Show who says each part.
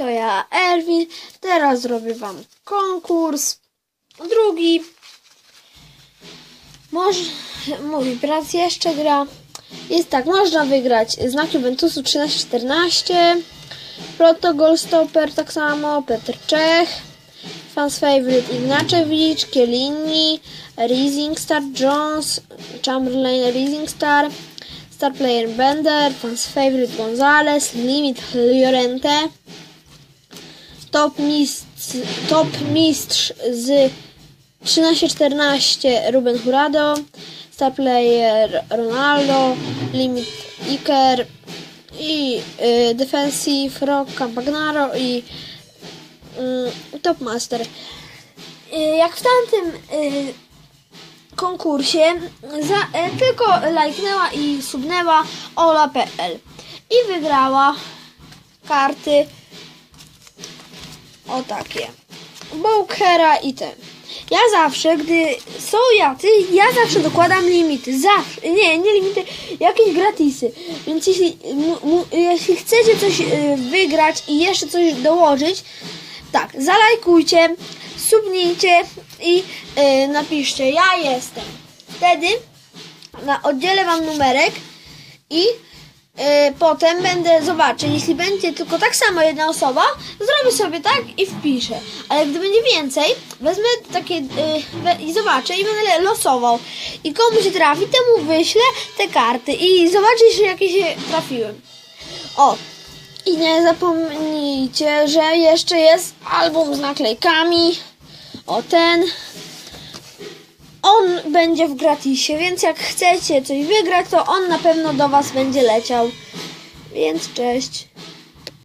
Speaker 1: to ja Erwin. Teraz zrobię Wam konkurs. Drugi. Może, mój brat jeszcze gra. Jest tak, można wygrać znak Juventusu 13-14. Proto Goldstopper tak samo, Petr Czech. Fans favorite Ignaczewicz, Kielini, Rising Star Jones, Chamberlain Rising Star, Star Player Bender, Fans favorite Gonzalez, Limit Llorente, Top Mistrz, top mistrz z 13-14 Ruben Jurado, Star Player Ronaldo, Limit Iker i y, Defensive Rock Campagnaro i y, Top Master. Y, jak w tamtym y, konkursie za, y, tylko lajknęła i subnęła Ola.pl i wygrała karty o takie. Bokera i te. Ja zawsze, gdy są jacy, ja zawsze dokładam limity. Zawsze. Nie, nie limity, jakieś gratisy. Więc jeśli, jeśli chcecie coś y, wygrać i jeszcze coś dołożyć, tak, zalajkujcie, subnijcie i y, napiszcie ja jestem. Wtedy na, oddzielę wam numerek i potem będę zobaczyć, jeśli będzie tylko tak samo jedna osoba, zrobię sobie tak i wpiszę. Ale gdy będzie więcej, wezmę takie we- i zobaczę i będę losował. I komu się trafi, temu wyślę te karty i zobaczysz jakie się trafiłem. O, i nie zapomnijcie, że jeszcze jest album z naklejkami. O ten. On będzie w gratisie, więc jak chcecie coś wygrać, to on na pewno do Was będzie leciał. Więc cześć.